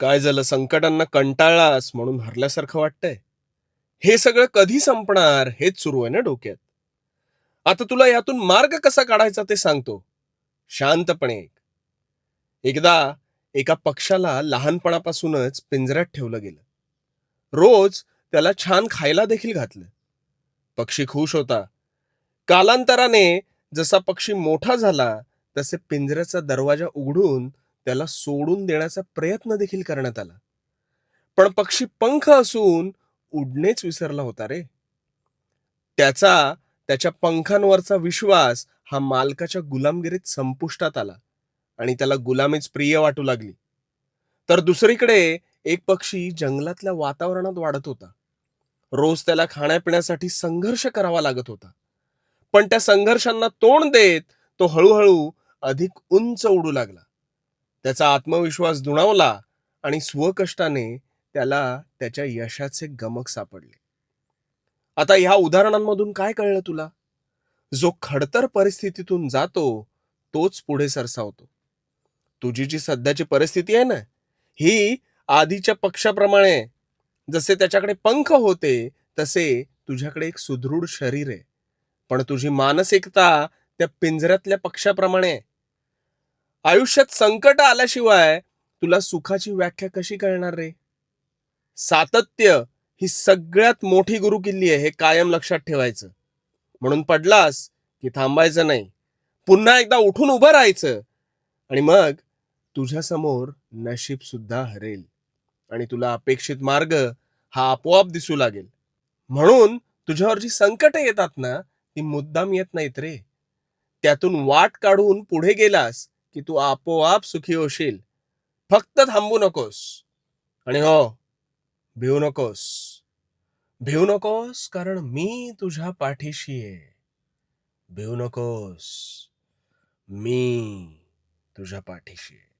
काय झालं? संकटांना कंटाळलास म्हणून हरल्यासारखं वाटतंय? हे सगळं कधी संपणार? हेच सुरू आहे ना डोक्यात. आता तुला यातून मार्ग कसा काढायचा ते सांगतो. शांतपणे एक. एकदा एका पक्षाला लहानपणापासूनच पिंजऱ्यात ठेवलं गेलं. रोज त्याला छान खायला देखील घातलं. पक्षी खुश होता. कालांतराने जसा पक्षी मोठा झाला तसे पिंजऱ्याचा दरवाजा उघडून त्याला सोडून देण्याचा प्रयत्न देखील करण्यात आला. पण पक्षी पंख असून उडणेच विसरला होता रे. त्याचा त्याच्या पंखांवरचा विश्वास हा मालकाच्या गुलामगिरीत संपुष्टात आला आणि त्याला गुलामीच प्रिय वाटू लागली. तर दुसरीकडे एक पक्षी जंगलातल्या वातावरणात वाढत होता. रोज त्याला खाण्यापिण्यासाठी संघर्ष करावा लागत होता. पण त्या संघर्षांना तोंड देत तो हळूहळू अधिक उंच उडू लागला. त्याचा आत्मविश्वास दुणावला आणि स्वकष्टाने त्याला त्याच्या यशाचे गमक सापडले. आता ह्या उदाहरणांमधून काय कळलं तुला? जो खडतर परिस्थितीतून जातो तोच पुढे सरसावतो. तुझी जी सध्याची परिस्थिती आहे ना ही आधीच्या पक्षाप्रमाणे जसे त्याच्याकडे पंख होते तसे तुझ्याकडे एक सुदृढ शरीर आहे. पण तुझी मानसिकता त्या पिंजऱ्यातल्या पक्षाप्रमाणे आहे. आयुष्यात संकट आल्याशिवाय तुला सुखाची व्याख्या कशी कळणार रे? सातत्य ही सगळ्यात मोठी गुरुकिल्ली आहे हे कायम लक्षात ठेवायचं. म्हणून पडलास की थांबायचं नाही. पुन्हा एकदा उठून उभं राहायचं. आणि मग तुझ्यासमोर नशीब सुद्धा हरेल. आणि तुला अपेक्षित मार्ग हा आपोआप दिसू लागेल. म्हणून तुझ्यावर जी संकट येतात ना ती मुद्दाम येत नाहीत रे. त्यातून वाट काढून पुढे गेलास की तू आपोआप सुखी होशील. फक्त थांबू नकोस. आणि हो भिवू नकोस. भिवू नकोस कारण मी तुझ्या पाठीशी आहे. भिवू नकोस. मी तुझ्या पाठीशी आहे.